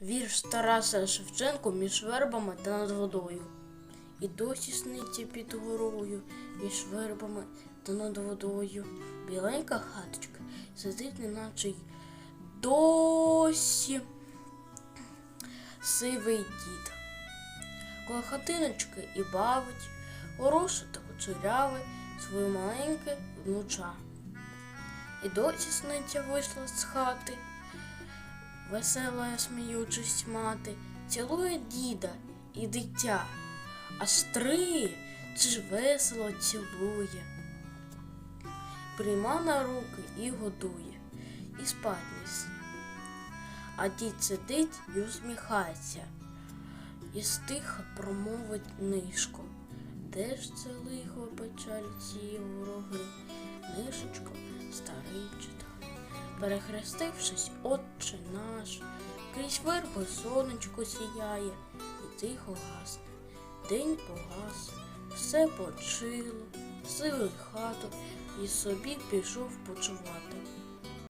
Вірш Тараса Шевченко між вербами та над водою. І досі сниться під горою, між вербами та над водою. Біленька хаточка сидить, неначе й досі сивий дід. Коло хатиночки і бавить, хороше та кучеряве своє маленьке внуча. І досі сниться вийшла з хати, весела сміючись мати, цілує діда і дитя, аж три чи ж весело цілує. Прийма на руки і годує, і спать несе. А дід сидить і усміхається, і стиха промовить нишко. Де ж це лихо печаль ці вороги? Перехрестившись, отче наш, крізь верби сонечко сіяє, і тихо гасне. День погас, все почило, сивий хату, і собі пішов почувати.